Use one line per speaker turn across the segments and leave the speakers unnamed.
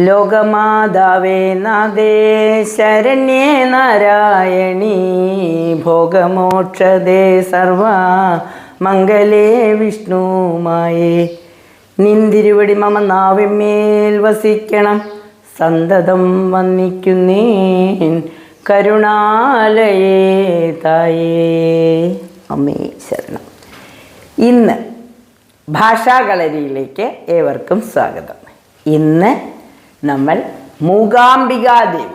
ലോകമാതാവേ നാദേ ശരണ്യേ നാരായണി ഭോഗമോക്ഷദേ സർവ മംഗലേ വിഷ്ണുമായേ നിന്തിരുവടി മമ നാവിന്മേൽ വസിക്കണം. സന്തതം വന്നിക്കുന്നേൻ കരുണാലയേ തായേ. അമ്മേ ശരണം. ഇന്ന് ഭാഷാ ഗലരിയിലേക്ക് ഏവർക്കും സ്വാഗതം. ഇന്ന് നമ്മൾ മൂകാംബികാദേവി.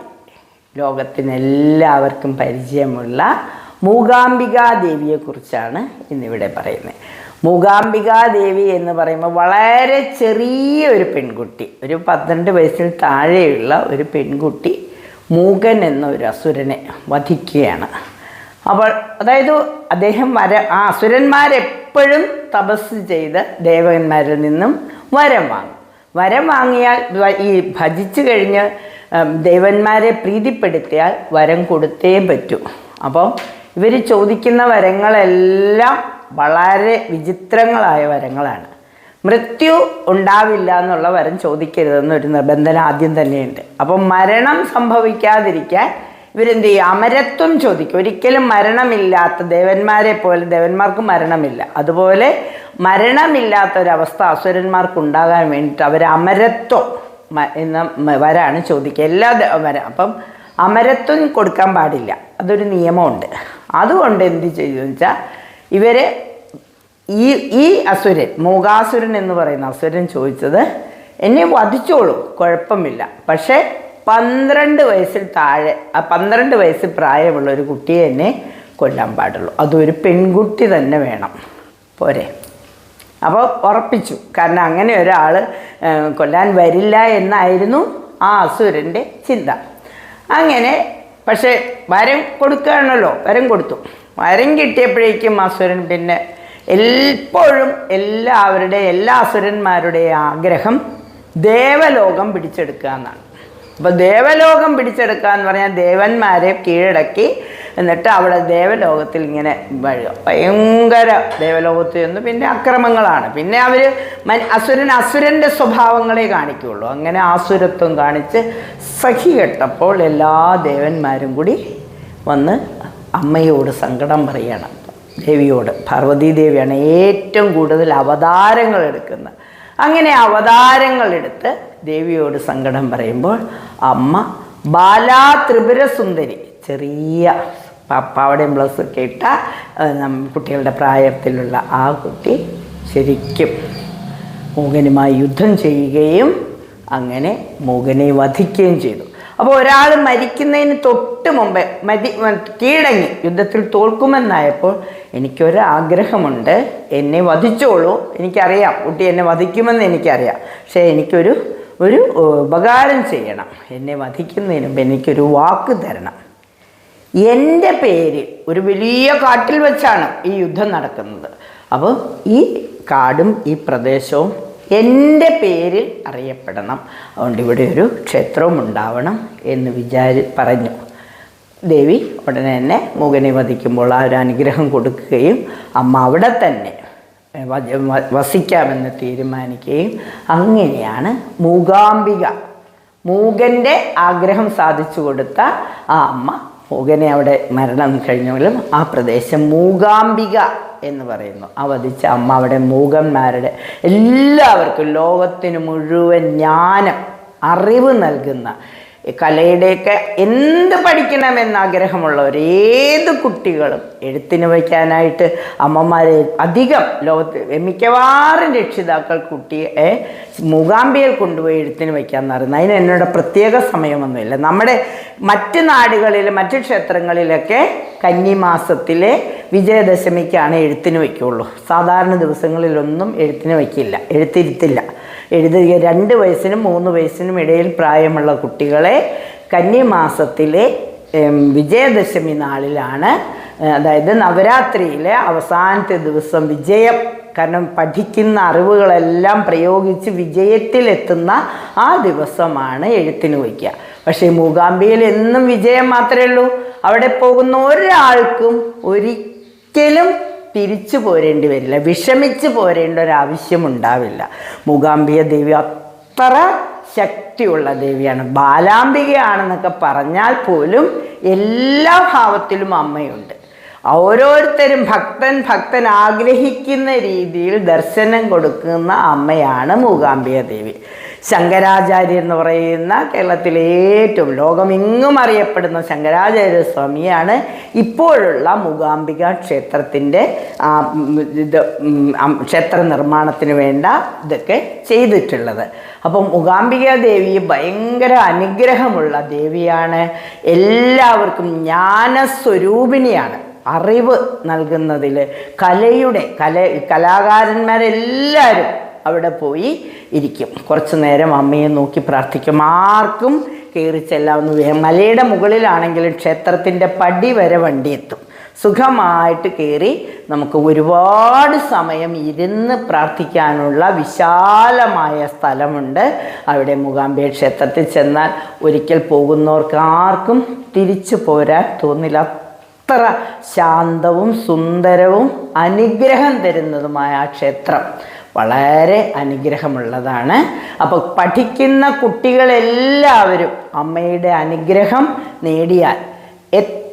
ലോകത്തിനെല്ലാവർക്കും പരിചയമുള്ള മൂകാംബികാദേവിയെക്കുറിച്ചാണ് ഇന്നിവിടെ പറയുന്നത്. മൂകാംബികാദേവി എന്ന് പറയുമ്പോൾ വളരെ ചെറിയ ഒരു പെൺകുട്ടി ഒരു പന്ത്രണ്ട് വയസ്സിൽ താഴെയുള്ള ഒരു പെൺകുട്ടി മൂകൻ എന്ന ഒരു അസുരനെ വധിക്കുകയാണ്. അപ്പോൾ അതായത് അദ്ദേഹം വര ആ അസുരന്മാരെപ്പോഴും തപസ് ചെയ്ത് ദേവന്മാരിൽ നിന്നും വരം വാങ്ങും. വരം വാങ്ങിയാൽ ഈ ഭജിച്ചു കഴിഞ്ഞ് ദേവന്മാരെ പ്രീതിപ്പെടുത്തിയാൽ വരം കൊടുത്തേ പറ്റൂ. അപ്പം ഇവർ ചോദിക്കുന്ന വരങ്ങളെല്ലാം വളരെ വിചിത്രങ്ങളായ വരങ്ങളാണ്. മൃത്യു ഉണ്ടാവില്ല എന്നുള്ള വരം ചോദിക്കരുതെന്നൊരു നിബന്ധന ആദ്യം തന്നെയുണ്ട്. അപ്പം മരണം സംഭവിക്കാതിരിക്കാൻ ഇവരെന്ത് ചെയ്യും? അമരത്വം ചോദിക്കും. ഒരിക്കലും മരണമില്ലാത്ത ദേവന്മാരെ പോലെ ദേവന്മാർക്ക് മരണമില്ല. അതുപോലെ മരണമില്ലാത്ത ഒരവസ്ഥ അസുരന്മാർക്ക് ഉണ്ടാകാൻ വേണ്ടിയിട്ട് അവർ അമരത്വം എന്ന വരാണ് ചോദിക്കുക. എല്ലാ വരാം അപ്പം അമരത്വം കൊടുക്കാൻ പാടില്ല. അതൊരു നിയമമുണ്ട്. അതുകൊണ്ട് എന്ത് ചെയ്യുമെന്ന് വെച്ചാൽ ഇവർ ഈ ഈ അസുരൻ മൂകാസുരൻ എന്ന് പറയുന്ന അസുരൻ ചോദിച്ചത് എന്നെ വധിച്ചോളൂ. കുഴപ്പമില്ല. പക്ഷേ പന്ത്രണ്ട് വയസ്സിൽ താഴെ പന്ത്രണ്ട് വയസ്സ് പ്രായമുള്ള ഒരു കുട്ടിയെ തന്നെ കൊല്ലാൻ പാടുള്ളൂ. അതൊരു പെൺകുട്ടി തന്നെ വേണം. പോരെ. അപ്പോൾ ഉറപ്പിച്ചു. കാരണം അങ്ങനെ ഒരാൾ കൊല്ലാൻ വരില്ല എന്നായിരുന്നു ആ അസുരന്റെ ചിന്ത. അങ്ങനെ പക്ഷേ വരം കൊടുക്കുകയാണല്ലോ വരം കൊടുത്തു. വരം കിട്ടിയപ്പോഴേക്കും അസുരൻ പിന്നെ എപ്പോഴും എല്ലാവരുടെ എല്ലാ അസുരന്മാരുടെയും ആഗ്രഹം ദേവലോകം പിടിച്ചെടുക്കുക എന്നാണ്. അപ്പോൾ ദേവലോകം പിടിച്ചെടുക്കുക എന്ന് പറഞ്ഞാൽ ദേവന്മാരെ കീഴടക്കി എന്നിട്ട് അവിടെ ദേവലോകത്തിൽ ഇങ്ങനെ ഭയങ്കര ദേവലോകത്തിൽ നിന്ന് പിന്നെ അക്രമങ്ങളാണ്. പിന്നെ അവർ അസുരൻ അസുരന്റെ സ്വഭാവങ്ങളെ കാണിക്കുകയുള്ളൂ അങ്ങനെ ആസുരത്വം കാണിച്ച് സഖി കെട്ടപ്പോൾ എല്ലാ ദേവന്മാരും കൂടി വന്ന് അമ്മയോട് സങ്കടം പറയണം. ദേവിയോട് പാർവതീ ദേവിയാണ് ഏറ്റവും കൂടുതൽ അവതാരങ്ങൾ എടുക്കുന്നത് അങ്ങനെ അവതാരങ്ങൾ എടുത്ത് ദേവിയോട് സങ്കടം പറയുമ്പോൾ അമ്മ ബാലാ ത്രിപുരസുന്ദരി. ചെറിയ പാവടയും ബ്ലൗസൊക്കെ ഇട്ട കുട്ടികളുടെ പ്രായത്തിലുള്ള ആ കുട്ടി ശരിക്കും മൂകനുമായി യുദ്ധം ചെയ്യുകയും അങ്ങനെ മൂകനെ വധിക്കുകയും ചെയ്തു. അപ്പോൾ ഒരാൾ മരിക്കുന്നതിന് തൊട്ട് മുമ്പേ മതി കീഴടങ്ങി യുദ്ധത്തിൽ തോൽക്കുമെന്നായപ്പോൾ എനിക്കൊരാഗ്രഹമുണ്ട് എന്നെ വധിച്ചോളൂ എനിക്കറിയാം കുട്ടി എന്നെ വധിക്കുമെന്ന് എനിക്കറിയാം. പക്ഷേ എനിക്കൊരു ഒരു ഉപകാരം ചെയ്യണം. എന്നെ വധിക്കുന്നതിന് മുമ്പ് എനിക്കൊരു വാക്ക് തരണം. എന്റെ പേര് ഒരു വലിയ കാട്ടിൽ വെച്ചാണ് ഈ യുദ്ധം നടക്കുന്നത്. അപ്പോൾ ഈ കാടും ഈ പ്രദേശവും എന്റെ പേരിൽ അറിയപ്പെടണം. അതുകൊണ്ട് ഇവിടെ ഒരു ക്ഷേത്രവും ഉണ്ടാവണം എന്ന് വിചാരി പറഞ്ഞു. ദേവി ഉടനെ തന്നെ മുകനെ വധിക്കുമ്പോൾ ആ ഒരു അനുഗ്രഹം കൊടുക്കുകയും അമ്മ അവിടെ തന്നെ വസിക്കാമെന്ന് തീരുമാനിക്കുകയും അങ്ങനെയാണ് മൂകാംബിക. മൂകന്റെ ആഗ്രഹം സാധിച്ചു കൊടുത്ത ആ അമ്മ മൂകനെ അവിടെ മരണം കഴിഞ്ഞെങ്കിലും ആ പ്രദേശം മൂകാംബിക എന്ന് പറയുന്നു. അവധിച്ച അമ്മ അവിടെ മൂകന്മാരുടെ എല്ലാവർക്കും ലോകത്തിന് മുഴുവൻ ജ്ഞാനം അറിവ് നൽകുന്ന കലയുടെയൊക്കെ എന്ത് പഠിക്കണമെന്ന് ആഗ്രഹമുള്ളവർ ഏത് കുട്ടികളും എഴുത്തിന് വയ്ക്കാനായിട്ട് അമ്മമാരെ അധികം ലോകത്ത് മിക്കവാറും രക്ഷിതാക്കൾ കുട്ടിയെ മൂകാംബിയിൽ കൊണ്ടുപോയി എഴുത്തിന് വയ്ക്കാൻ നടന്നു അതിന് എന്നോട് പ്രത്യേക സമയമൊന്നുമില്ല. നമ്മുടെ മറ്റ് നാടുകളിൽ മറ്റ് ക്ഷേത്രങ്ങളിലൊക്കെ കന്നിമാസത്തിലെ വിജയദശമിക്കാണ് എഴുത്തിന് വയ്ക്കുള്ളൂ. സാധാരണ ദിവസങ്ങളിലൊന്നും എഴുത്തിന് വയ്ക്കില്ല എഴുത്തിരുത്തില്ല. എഴുതുക രണ്ട് വയസ്സിനും മൂന്ന് വയസ്സിനും ഇടയിൽ പ്രായമുള്ള കുട്ടികളെ കന്നിമാസത്തിലെ വിജയദശമി നാളിലാണ് അതായത് നവരാത്രിയിലെ അവസാനത്തെ ദിവസം വിജയം കാരണം പഠിക്കുന്ന അറിവുകളെല്ലാം പ്രയോഗിച്ച് വിജയത്തിലെത്തുന്ന ആ ദിവസമാണ് എഴുത്തിന് വയ്ക്കുക. പക്ഷേ മൂകാംബിയിൽ എന്നും വിജയം മാത്രമേ ഉള്ളൂ. അവിടെ പോകുന്ന ഒരാൾക്കും ഒരിക്കലും തിരിച്ചു പോരേണ്ടി വരില്ല. വിഷമിച്ച് പോരേണ്ട ഒരു ആവശ്യം ഉണ്ടാവില്ല. മൂകാംബിക ദേവി അത്ര ശക്തിയുള്ള ദേവിയാണ്. ബാലാംബികയാണെന്നൊക്കെ പറഞ്ഞാൽ പോലും എല്ലാ ഭാവത്തിലും അമ്മയുണ്ട്. ഓരോരുത്തരും ഭക്തൻ ഭക്തൻ ആഗ്രഹിക്കുന്ന രീതിയിൽ ദർശനം കൊടുക്കുന്ന അമ്മയാണ് മൂകാംബിക ദേവി. ശങ്കരാചാര്യ എന്ന് പറയുന്ന കേരളത്തിലെ ഏറ്റവും ലോകമെങ്ങും അറിയപ്പെടുന്ന ശങ്കരാചാര്യ സ്വാമിയാണ് ഇപ്പോഴുള്ള മൂകാംബിക ക്ഷേത്രത്തിന്റെ ഇത് ക്ഷേത്ര നിർമ്മാണത്തിന് വേണ്ട ഇതൊക്കെ ചെയ്തിട്ടുള്ളത്. അപ്പം മൂകാംബിക ദേവി ഭയങ്കര അനുഗ്രഹമുള്ള ദേവിയാണ്. എല്ലാവർക്കും ജ്ഞാനസ്വരൂപിണിയാണ്. അറിവ് നൽകുന്നതിൽ കലയുടെ കല കലാകാരന്മാരെല്ലാവരും അവിടെ പോയി ഇരിക്കും. കുറച്ചു നേരം അമ്മയെ നോക്കി പ്രാർത്ഥിക്കും. ആർക്കും കയറി ചെല്ലാവുന്ന മലയുടെ മുകളിലാണെങ്കിലും ക്ഷേത്രത്തിന്റെ പടി വരെ വണ്ടി എത്തും. സുഖമായിട്ട് കയറി നമുക്ക് ഒരുപാട് സമയം ഇരുന്ന് പ്രാർത്ഥിക്കാനുള്ള വിശാലമായ സ്ഥലമുണ്ട്. അവിടെ മൂകാംബിക ക്ഷേത്രത്തിൽ ചെന്നാൽ ഒരിക്കൽ പോകുന്നവർക്ക് ആർക്കും തിരിച്ചു പോരാൻ തോന്നില്ല. അത്ര ശാന്തവും സുന്ദരവും അനുഗ്രഹം തരുന്നതുമായ ആ ക്ഷേത്രം. വളരെ അനുഗ്രഹമുള്ളതാണ്. അപ്പോൾ പഠിക്കുന്ന കുട്ടികളെല്ലാവരും അമ്മയുടെ അനുഗ്രഹം നേടിയാൽ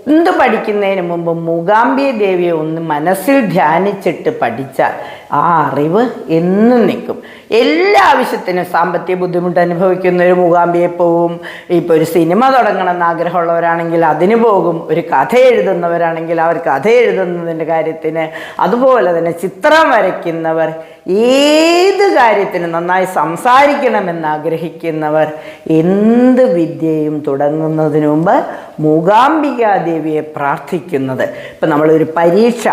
എന്ത് പഠിക്കുന്നതിന് മുമ്പ് മൂകാംബിക ദേവിയെ ഒന്ന് മനസ്സിൽ ധ്യാനിച്ചിട്ട് പഠിച്ചാൽ ആ അറിവ് എന്നും നിൽക്കും. എല്ലാ ആവശ്യത്തിനും സാമ്പത്തിക ബുദ്ധിമുട്ട് അനുഭവിക്കുന്ന ഒരു മൂകാംബിയെ പോവും. ഇപ്പോൾ ഒരു സിനിമ തുടങ്ങണമെന്ന് ആഗ്രഹമുള്ളവരാണെങ്കിൽ അതിന് പോകും. ഒരു കഥ എഴുതുന്നവരാണെങ്കിൽ അവർ കഥ എഴുതുന്നതിന്റെ കാര്യത്തിന് അതുപോലെ തന്നെ ചിത്രം വരയ്ക്കുന്നവർ ഏത് കാര്യത്തിനും നന്നായി സംസാരിക്കണമെന്ന് ആഗ്രഹിക്കുന്നവർ എന്ത് വിദ്യയും തുടങ്ങുന്നതിന് മുമ്പ് മൂകാംബികാദേവിയെ പ്രാർത്ഥിക്കുന്നത്. ഇപ്പം നമ്മളൊരു പരീക്ഷ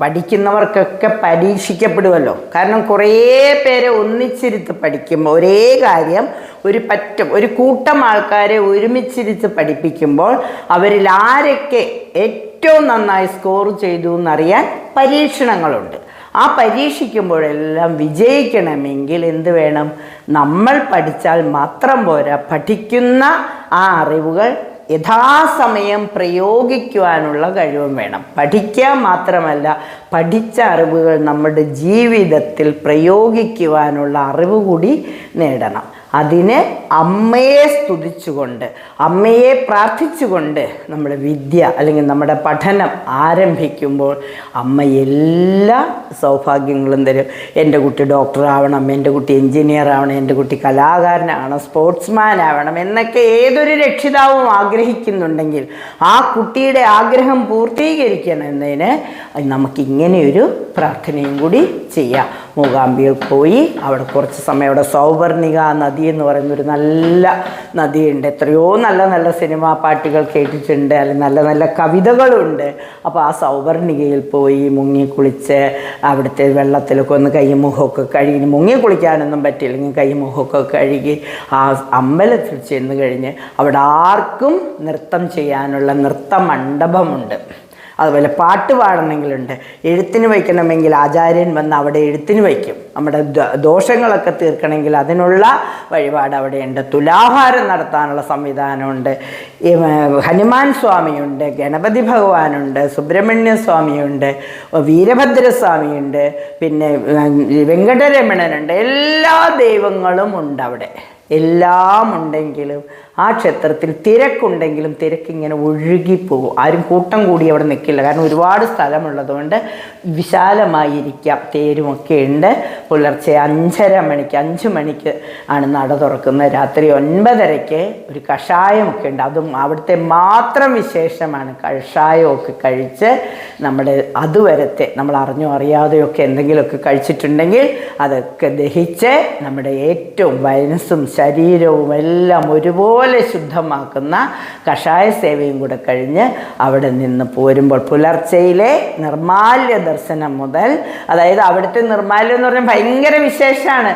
പഠിക്കുന്നവർക്കൊക്കെ പരീക്ഷിക്കപ്പെടുമല്ലോ കാരണം കുറേ പേരെ ഒന്നിച്ചിരുത്ത് പഠിക്കുമ്പോൾ ഒരേ കാര്യം ഒരു പറ്റം ഒരു കൂട്ടം ആൾക്കാരെ ഒരുമിച്ചിരുത്ത് പഠിപ്പിക്കുമ്പോൾ അവരിൽ ആരൊക്കെ ഏറ്റവും നന്നായി സ്കോർ ചെയ്തു എന്നറിയാൻ പരീക്ഷണങ്ങളുണ്ട്. ആ പരീക്ഷിക്കുമ്പോഴെല്ലാം വിജയിക്കണമെങ്കിൽ എന്ത് വേണം? നമ്മൾ പഠിച്ചാൽ മാത്രം പോരാ. പഠിക്കുന്ന ആ അറിവുകൾ യഥാസമയം പ്രയോഗിക്കുവാനുള്ള കഴിവും വേണം. പഠിക്കുക മാത്രമല്ല പഠിച്ച അറിവുകൾ നമ്മുടെ ജീവിതത്തിൽ പ്രയോഗിക്കുവാനുള്ള അറിവ് കൂടി നേടണം. അതിന് അമ്മയെ സ്തുതിച്ചുകൊണ്ട് അമ്മയെ പ്രാർത്ഥിച്ചുകൊണ്ട് നമ്മൾ വിദ്യ അല്ലെങ്കിൽ നമ്മുടെ പഠനം ആരംഭിക്കുമ്പോൾ അമ്മ എല്ലാ സൗഭാഗ്യങ്ങളും തരും. എന്റെ കുട്ടി ഡോക്ടറാവണം എന്റെ കുട്ടി എൻജിനീയർ ആവണം എന്റെ കുട്ടി കലാകാരനാവണം സ്പോർട്സ്മാൻ ആവണം എന്നൊക്കെ ഏതൊരു രക്ഷിതാവും ആഗ്രഹിക്കുന്നുണ്ടെങ്കിൽ ആ കുട്ടിയുടെ ആഗ്രഹം പൂർത്തീകരിക്കണമെന്നതിന് നമുക്ക് ഇങ്ങനെയൊരു പ്രാർത്ഥനയും കൂടി ചെയ്യാം. മൂകാംബിയിൽ പോയി അവിടെ കുറച്ച് സമയം അവിടെ സൗവർണിക നദി എന്ന് പറയുന്ന ഒരു നല്ല നദിയുണ്ട്. എത്രയോ നല്ല നല്ല സിനിമാ പാട്ടുകൾ കേട്ടിട്ടുണ്ട്. അല്ലെങ്കിൽ നല്ല നല്ല കവിതകളുണ്ട്. അപ്പോൾ ആ സൗവർണികയിൽ പോയി മുങ്ങി കുളിച്ച് അവിടുത്തെ വെള്ളത്തിലൊക്കെ ഒന്ന് കൈ മുഖമൊക്കെ കഴുകി മുങ്ങി കുളിക്കാനൊന്നും പറ്റില്ലെങ്കിൽ കൈ മുഖമൊക്കെ കഴുകി ആ അമ്പലത്തിൽ ചെന്ന് കഴിഞ്ഞ് അവിടെ ആർക്കും നൃത്തം ചെയ്യാനുള്ള നൃത്ത മണ്ഡപമുണ്ട്. അതുപോലെ പാട്ട് പാടണമെങ്കിലുണ്ട്. എഴുത്തിന് വയ്ക്കണമെങ്കിൽ ആചാര്യൻ വന്ന് അവിടെ എഴുത്തിന് വയ്ക്കും. നമ്മുടെ ദോഷങ്ങളൊക്കെ തീർക്കണമെങ്കിൽ അതിനുള്ള വഴിപാട് അവിടെയുണ്ട്. തുലാഹാരം നടത്താനുള്ള സംവിധാനമുണ്ട്. ഹനുമാൻ സ്വാമിയുണ്ട് ഗണപതി ഭഗവാനുണ്ട് സുബ്രഹ്മണ്യ സ്വാമിയുണ്ട് വീരഭദ്രസ്വാമിയുണ്ട് പിന്നെ വെങ്കടരമണനുണ്ട്. എല്ലാ ദൈവങ്ങളും ഉണ്ട് അവിടെ. എല്ലാം ഉണ്ടെങ്കിലും ആ ക്ഷേത്രത്തിൽ തിരക്കുണ്ടെങ്കിലും തിരക്കിങ്ങനെ ഒഴുകിപ്പോകും. ആരും കൂട്ടം കൂടി അവിടെ നിൽക്കില്ല. കാരണം ഒരുപാട് സ്ഥലമുള്ളതുകൊണ്ട് വിശാലമായിരിക്കാം തേരുമൊക്കെ ഉണ്ട്. പുലർച്ചെ അഞ്ചര മണിക്ക് അഞ്ച് മണിക്ക് ആണ് നട തുറക്കുന്നത്. രാത്രി ഒൻപതരയ്ക്ക് ഒരു കഷായമൊക്കെ ഉണ്ട്. അതും അവിടുത്തെ മാത്രം വിശേഷമാണ്. കഷായമൊക്കെ കഴിച്ച് നമ്മുടെ അതുവരത്തെ നമ്മൾ അറിഞ്ഞോ അറിയാതെയൊക്കെ എന്തെങ്കിലുമൊക്കെ കഴിച്ചിട്ടുണ്ടെങ്കിൽ അതൊക്കെ ദഹിച്ച് നമ്മുടെ ഏറ്റവും മനസ്സും ശരീരവും എല്ലാം ഒരുപോലെ ശുദ്ധമാക്കുന്ന കഷായ സേവയും കൂടെ കഴിഞ്ഞ് അവിടെ നിന്ന് പോരുമ്പോൾ പുലർച്ചയിലെ നിർമാല്യ ദർശനം മുതൽ അതായത് അവിടുത്തെ നിർമാല്യം എന്ന് പറഞ്ഞാൽ ഭയങ്കര വിശേഷമാണ്.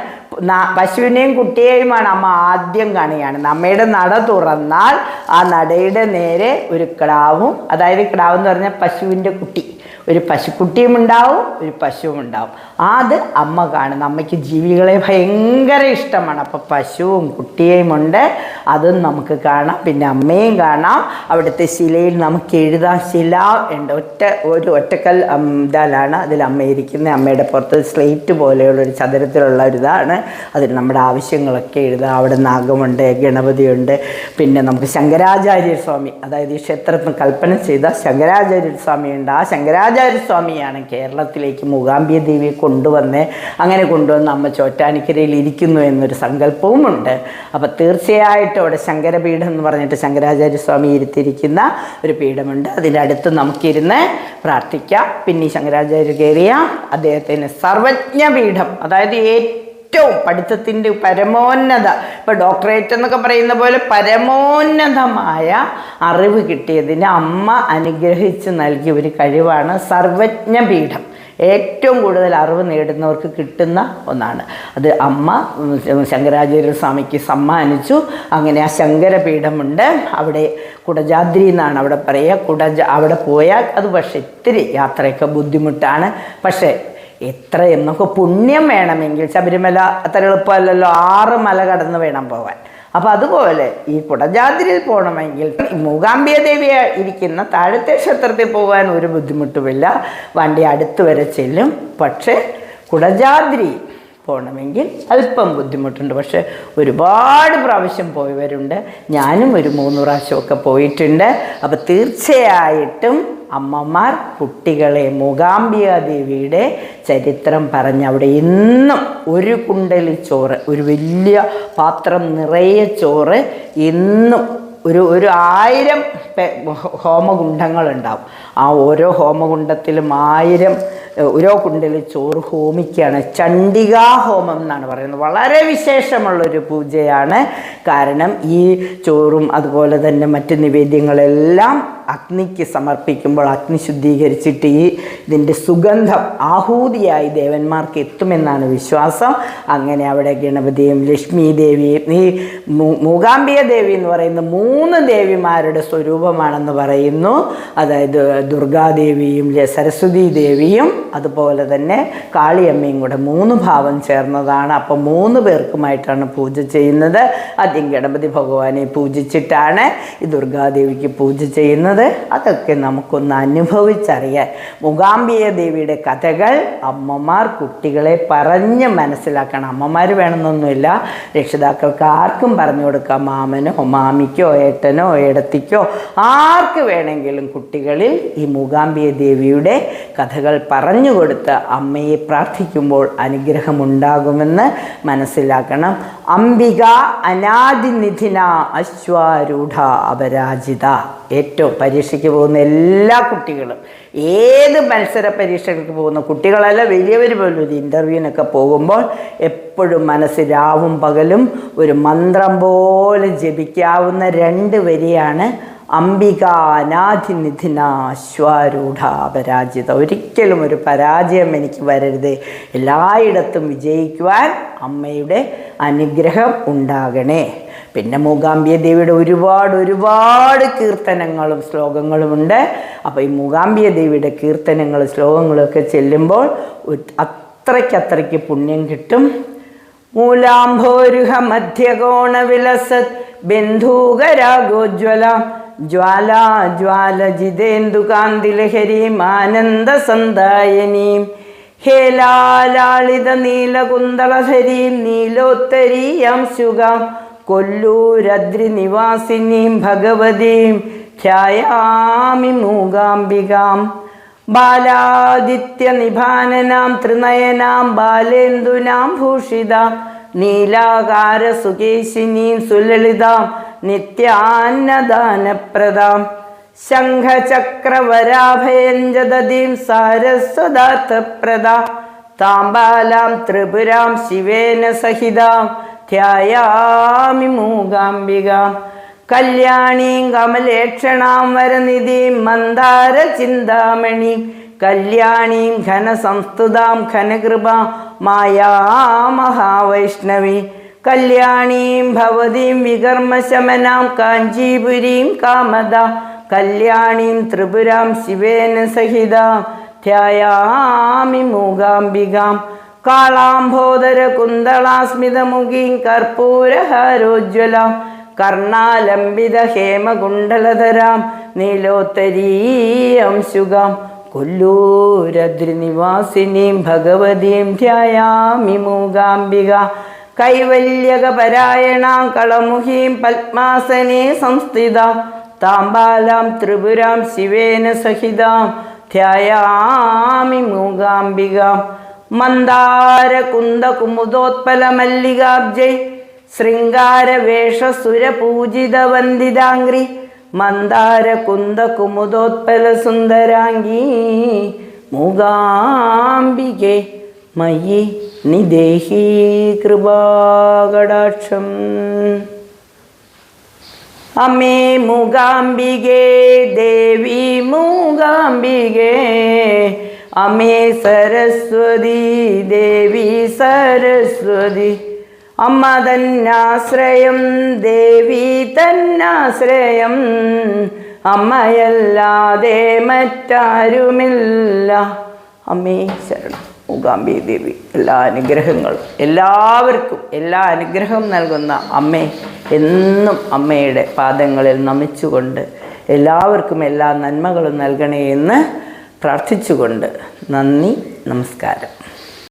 പശുവിനെയും കുട്ടിയെയുമാണ് അമ്മ ആദ്യം കാണുകയാണ് അമ്മയുടെ നട തുറന്നാൽ ആ നടയുടെ നേരെ ഒരു കിടാവും. അതായത് കിടാവ് എന്ന് പറഞ്ഞാൽ പശുവിന്റെ കുട്ടി. ഒരു പശുക്കുട്ടിയും ഉണ്ടാവും ഒരു പശുവും ഉണ്ടാവും. അത് അമ്മ കാണും അമ്മയ്ക്ക് ജീവികളെ ഭയങ്കര ഇഷ്ടമാണ്. അപ്പോൾ പശുവും കുട്ടിയെയും ഉണ്ട്. അതും നമുക്ക് കാണാം. പിന്നെ അമ്മയും കാണാം. അവിടുത്തെ ശിലയിൽ നമുക്ക് എഴുതാം. ശില ഉണ്ട്. ഒറ്റ ഒരു ഒറ്റക്കൽ ഇതാലാണ് അതിൽ അമ്മ ഇരിക്കുന്നത്. അമ്മയുടെ പുറത്ത് സ്ലേറ്റ് പോലെയുള്ള ഒരു ചതുരത്തിലുള്ള ഒരു ഇതാണ്. അതിൽ നമ്മുടെ ആവശ്യങ്ങളൊക്കെ എഴുതാം. അവിടെ നാഗമുണ്ട് ഗണപതിയുണ്ട് പിന്നെ നമുക്ക് ശങ്കരാചാര്യ സ്വാമി അതായത് ഈ ക്ഷേത്രത്തിന് കൽപ്പന ചെയ്ത ശങ്കരാചാര്യ സ്വാമിയുണ്ട് ആ ശങ്കരാചാര്യ സ്വാമിയാണ് കേരളത്തിലേക്ക് മൂകാംബിയ ദേവിയെ കൊണ്ടുവന്ന് അങ്ങനെ കൊണ്ടുവന്ന് അമ്മ ചോറ്റാനിക്കരയിൽ ഇരിക്കുന്നു എന്നൊരു സങ്കല്പവുമുണ്ട് അപ്പോൾ തീർച്ചയായിട്ടും അവിടെ ശങ്കരപീഠം എന്ന് പറഞ്ഞിട്ട് ശങ്കരാചാര്യ സ്വാമി ഇരുത്തിയിരിക്കുന്ന ഒരു പീഠമുണ്ട്. അതിന്റെ അടുത്ത് നമുക്കിരുന്ന് പ്രാർത്ഥിക്കാം. പിന്നെ ശങ്കരാചാര്യ കയറിയ. അദ്ദേഹത്തിന് സർവജ്ഞപീഠം അതായത് ഏറ്റവും പഠിത്തത്തിന്റെ പരമോന്നത. ഇപ്പോൾ ഡോക്ടറേറ്റ് എന്നൊക്കെ പറയുന്ന പോലെ പരമോന്നതമായ അറിവ് കിട്ടിയതിന് അമ്മ അനുഗ്രഹിച്ച് നൽകിയ ഒരു കഴിവാണ് സർവജ്ഞപീഠം ഏറ്റവും കൂടുതൽ അറിവ് നേടുന്നവർക്ക് കിട്ടുന്ന ഒന്നാണ്. അത് അമ്മ ശങ്കരാചാര്യ സ്വാമിക്ക് സമ്മാനിച്ചു. അങ്ങനെ ആ ശങ്കരപീഠമുണ്ട്. അവിടെ കുടജാദ്രി എന്നാണ് അവിടെ പറയുക. കുടജ അവിടെ പോയാൽ അത് പക്ഷേ ഇത്തിരി യാത്രയൊക്കെ ബുദ്ധിമുട്ടാണ്. പക്ഷേ എത്ര എന്നൊക്കെ പുണ്യം വേണമെങ്കിൽ ശബരിമല അത്ര എളുപ്പമല്ലല്ലോ ആറ് മല കടന്ന് വേണം പോവാൻ. അപ്പം അതുപോലെ ഈ കുടജാതിരിയിൽ പോകണമെങ്കിൽ ഈ മൂകാംബിക ദേവി ഇരിക്കുന്ന താഴത്തെ ക്ഷേത്രത്തിൽ പോകാൻ ഒരു ബുദ്ധിമുട്ടുമില്ല. വണ്ടി അടുത്ത് വരെ ചെല്ലും. പക്ഷേ കുടജാദ്രി പോകണമെങ്കിൽ അല്പം ബുദ്ധിമുട്ടുണ്ട്. പക്ഷെ ഒരുപാട് പ്രാവശ്യം പോയവരുണ്ട്. ഞാനും ഒരു മൂന്ന് പ്രാവശ്യമൊക്കെ പോയിട്ടുണ്ട്. അപ്പോൾ തീർച്ചയായിട്ടും അമ്മമാർ കുട്ടികളെ മൂകാംബിക ദേവിയുടെ ചരിത്രം പറഞ്ഞ് അവിടെ ഇന്നും ഒരു കുണ്ടലി ചോറ് ഒരു വലിയ പാത്രം നിറയെ ചോറ് ഇന്നും ഒരു ഒരു ആയിരം ഹോമകുണ്ഡങ്ങളുണ്ടാവും. ആ ഓരോ ഹോമകുണ്ടത്തിലും ആയിരം ഓരോ കുണ്ടിൽ ചോറ് ഹോമിക്കുകയാണ്. ചണ്ഡികാ ഹോമം എന്നാണ് പറയുന്നത്. വളരെ വിശേഷമുള്ളൊരു പൂജയാണ്. കാരണം ഈ ചോറും അതുപോലെ തന്നെ മറ്റ് നിവേദ്യങ്ങളെല്ലാം അഗ്നിക്ക് സമർപ്പിക്കുമ്പോൾ അഗ്നി ശുദ്ധീകരിച്ചിട്ട് ഈ ഇതിന്റെ സുഗന്ധം ആഹൂതിയായി ദേവന്മാർക്ക് എത്തുമെന്നാണ് വിശ്വാസം. അങ്ങനെ അവിടെ ഗണപതിയും ലക്ഷ്മി ദേവിയും ഈ മൂകാംബിക ദേവി എന്ന് പറയുന്ന മൂന്ന് ദേവിമാരുടെ സ്വരൂപമാണെന്ന് പറയുന്നു. അതായത് ദുർഗാദേവിയും സരസ്വതി ദേവിയും അതുപോലെ തന്നെ കാളിയമ്മയും കൂടെ മൂന്ന് ഭാവം ചേർന്നതാണ്. അപ്പം മൂന്ന് പേർക്കുമായിട്ടാണ് പൂജ ചെയ്യുന്നത്. ആദ്യം ഗണപതി ഭഗവാനെ പൂജിച്ചിട്ടാണ് ഈ ദുർഗാദേവിക്ക് പൂജ ചെയ്യുന്നത്. അതൊക്കെ നമുക്കൊന്ന് അനുഭവിച്ചറിയാൻ. മൂകാംബിക ദേവിയുടെ കഥകൾ അമ്മമാർ കുട്ടികളെ പറഞ്ഞ് മനസ്സിലാക്കണം. അമ്മമാർ വേണമെന്നൊന്നുമില്ല. രക്ഷിതാക്കൾക്ക് ആർക്കും പറഞ്ഞു കൊടുക്കാം. മാമനോ മാമിക്കോ ഏട്ടനോ ഏടത്തിക്കോ ആർക്ക് വേണമെങ്കിലും കുട്ടികളിൽ ഈ മൂകാംബിയ ദേവിയുടെ കഥകൾ പറഞ്ഞു കൊടുത്ത് അമ്മയെ പ്രാർത്ഥിക്കുമ്പോൾ അനുഗ്രഹമുണ്ടാകുമെന്ന് മനസ്സിലാക്കണം. അംബിക അനാദിനിധിന അശ്വാരൂഢ അപരാജിത. ഏറ്റവും പരീക്ഷയ്ക്ക് പോകുന്ന എല്ലാ കുട്ടികളും ഏത് മത്സര പരീക്ഷകൾക്ക് പോകുന്ന കുട്ടികളല്ല വലിയവർ പോലും ഒരു ഇന്റർവ്യൂവിനൊക്കെ പോകുമ്പോൾ എപ്പോഴും മനസ്സ് രാവും പകലും ഒരു മന്ത്രം പോലെ ജപിക്കാവുന്ന രണ്ട് വരിയാണ് അംബിക അനാധിനിധിന അശ്വാരൂഢ ഒരിക്കലും ഒരു പരാജയം എനിക്ക് വരരുത്. എല്ലായിടത്തും വിജയിക്കുവാൻ അമ്മയുടെ അനുഗ്രഹം ഉണ്ടാകണേ. പിന്നെ മൂകാംബിക ദേവിയുടെ ഒരുപാട് ഒരുപാട് കീർത്തനങ്ങളും ശ്ലോകങ്ങളുമുണ്ട്. അപ്പോൾ ഈ മൂകാംബിക ദേവിയുടെ കീർത്തനങ്ങളും ശ്ലോകങ്ങളൊക്കെ ചെല്ലുമ്പോൾ അത്രയ്ക്കത്രയ്ക്ക് പുണ്യം കിട്ടും. മൂലാംഭോരുഹ മധ്യകോണ വിലസത് ബന്ധൂകരാഗോജ്വല ജ്വാലാ ജ്വാല ജിതേന്ദു കാന്തിലഹരീം ആനന്ദ സന്ദായനീം ഹേലാലാളിത നീലോത്തരീയാം ശുഗാം. കൊല്ലൂരദ്രി നിവാസിനീം ഭഗവതീം. ധ്യായാമി മൂകാംബികാം. ബാലാദിത്യനിഭാനനാം ത്രിനയനാം ബാലേന്ദുനാം ഭൂഷിതാം. നീലാകാരസുകേശിനീം സുലളിതാം. നിത്യാന്നദാനപ്രദാം. ശംഖചക്രവരാഭയഞ്ജദീം സാരസ്വദാർത്ഥപ്രദാ. താമ്പാലാം ത്രിപുരാം ശിവേന സഹിതാം. ധ്യായാമി മൂകാംബികാം. കല്യാണീം കമലേക്ഷണാം വരനിധിം മന്ദാര ചിന്താമണി കല്യാണീം ഘനസംസ്തുതാം ഘനകൃപാം. മായാ മഹാവൈഷ്ണവി കല്യാണീം ഭവതീം വികർമ്മശമനാം കാഞ്ചീപുരീം കാമദ. കല്യാണീം ത്രിപുരാം ശിവേന സഹിത. ധ്യായാമി മൂകാംബികാം. കാളാംബോദര കുന്തളാസ്മിതമുഖീം കർപ്പൂരഹാരോജ്വലാം. കർണാലംബിത ഹേമകുണ്ടലധരാം. നീലോത്തരീയം ശുഗാം കൊല്ലൂരദ്രിനിവാസിനീം ഭഗവതീം ധ്യയാമി മൂകാംബിക. കൈവല്യകപരായണാം കളമുഹീം പത്മാസനേ സംസ്ഥിത. താമ്പാലാം ത്രിപുരാം ശിവേന സഹിതാം. ധ്യായാമി മൂകാംബികാം. മന്ദാരകുന്ദകുമുദോത്പലമല്ലികാബ്ജൈ. ശൃംഗാരവേഷസുരപൂജിതവന്ദിതാംഗ്രി. മന്ദാരകുന്ദകുമുദോത്പലസുന്ദരാംഗീ. മൂകാംബികെ. മയി നിദേഹി കൃപാകടാക്ഷം. അമ്മേ മൂകാംബികേ ദേവി മൂകാംബികേ അമ്മേ സരസ്വതി ദേവി സരസ്വതി. അമ്മ തന്നാശ്രയം ദേവി തന്നാശ്രയം. അമ്മയല്ലാതെ മറ്റാരുമില്ല. അമ്മേ ശരണം. മൂകാംബി ദേവി എല്ലാ അനുഗ്രഹങ്ങളും എല്ലാവർക്കും എല്ലാ അനുഗ്രഹവും നൽകുന്ന അമ്മേ എന്നും അമ്മയുടെ പാദങ്ങളിൽ നമിച്ചുകൊണ്ട് എല്ലാവർക്കും എല്ലാ നന്മകളും നൽകണേ എന്ന് പ്രാർത്ഥിച്ചുകൊണ്ട് നന്ദി നമസ്കാരം.